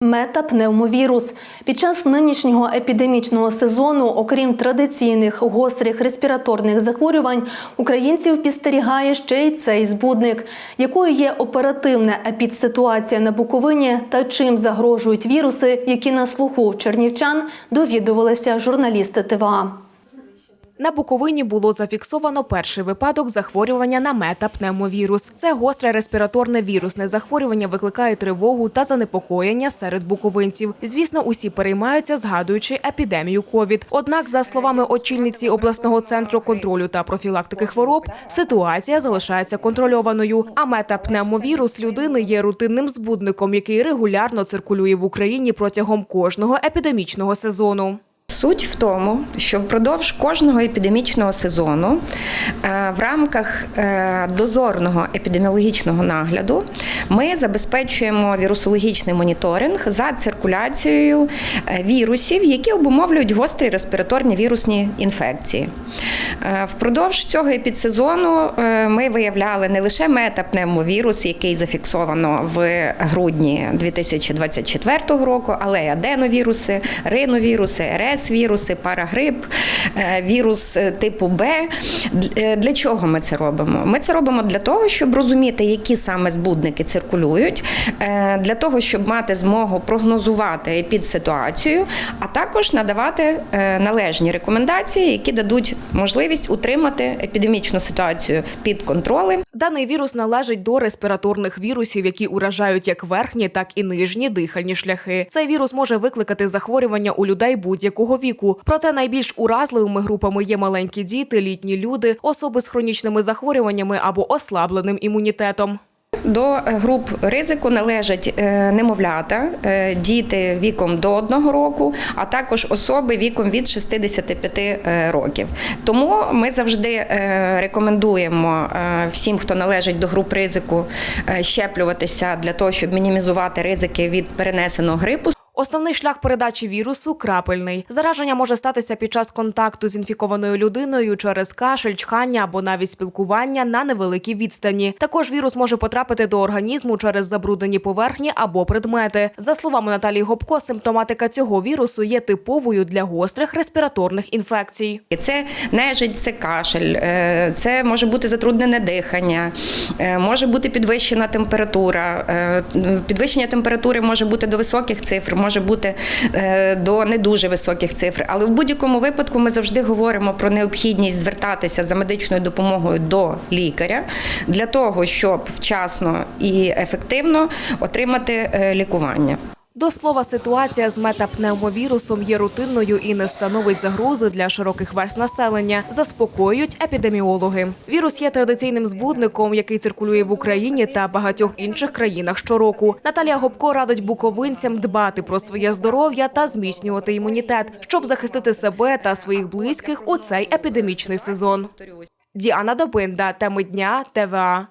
Метапневмовірус під час нинішнього епідемічного сезону, окрім традиційних гострих респіраторних захворювань, українців підстерігає ще й цей збудник. Якою є оперативна епідситуація на Буковині та чим загрожують віруси, які на слуху чернівчан довідувалися журналісти ТВА. На Буковині було зафіксовано перший випадок захворювання на метапневмовірус. Це гостре респіраторне вірусне захворювання викликає тривогу та занепокоєння серед буковинців. Звісно, усі переймаються, згадуючи епідемію ковід. Однак, за словами очільниці обласного центру контролю та профілактики хвороб, ситуація залишається контрольованою. А метапневмовірус людини є рутинним збудником, який регулярно циркулює в Україні протягом кожного епідемічного сезону. Суть в тому, що впродовж кожного епідемічного сезону е, в рамках е, дозорного епідеміологічного нагляду ми забезпечуємо вірусологічний моніторинг за циркуляцією е, вірусів, які обумовлюють гострі респіраторні вірусні інфекції. Впродовж цього епідсезону ми виявляли не лише метапневмовірус, який зафіксовано в грудні 2024 року, але й аденовіруси, риновіруси, РС-віруси, парагрип, е, вірус е, типу Б. Е, Для чого ми це робимо? Ми це робимо для того, щоб розуміти, які саме збудники циркулюють, для того, щоб мати змогу прогнозувати епідситуацію, а також надавати належні рекомендації, які дадуть можливість утримати епідемічну ситуацію під контролем Даний вірус належить до респіраторних вірусів, які уражають як верхні, так і нижні дихальні шляхи. Цей вірус може викликати захворювання у людей будь-якого віку. Проте найбільш уразливими групами є маленькі діти, літні люди, особи з хронічними захворюваннями або ослабленим імунітетом. До е, груп ризику належать е, немовлята, е, діти віком до одного року, а також особи віком від 65 е, років. Тому ми завжди рекомендуємо всім, хто належить до груп ризику, щеплюватися для того, щоб мінімізувати ризики від перенесеного грипу. Основний шлях передачі вірусу крапельний. Зараження може статися під час контакту з інфікованою людиною через кашель, чхання або навіть спілкування на невеликій відстані. Також вірус може потрапити до організму через забруднені поверхні або предмети. За словами Наталії Гопко, симптоматика цього вірусу є типовою для гострих респіраторних інфекцій. Це нежить, це кашель, е, це може бути затруднене дихання, е, може бути підвищена температура. Е, Підвищення температури може бути до високих цифр, може бути е, до не дуже високих цифр. Але в будь-якому випадку ми завжди говоримо про необхідність звертатися за медичною допомогою до лікаря для того, щоб вчасно і ефективно отримати е, лікування. До слова, ситуація з метапневмовірусом є рутинною і не становить загрози для широких верст населення. Заспокоюють епідеміологи. Вірус є традиційним збудником, який циркулює в Україні та багатьох інших країнах щороку. Наталія Гопко радить буковинцям дбати про своє здоров'я та зміцнювати імунітет, щоб захистити себе та своїх близьких у цей епідемічний сезон. Діана Добинда, теми дня ТВА.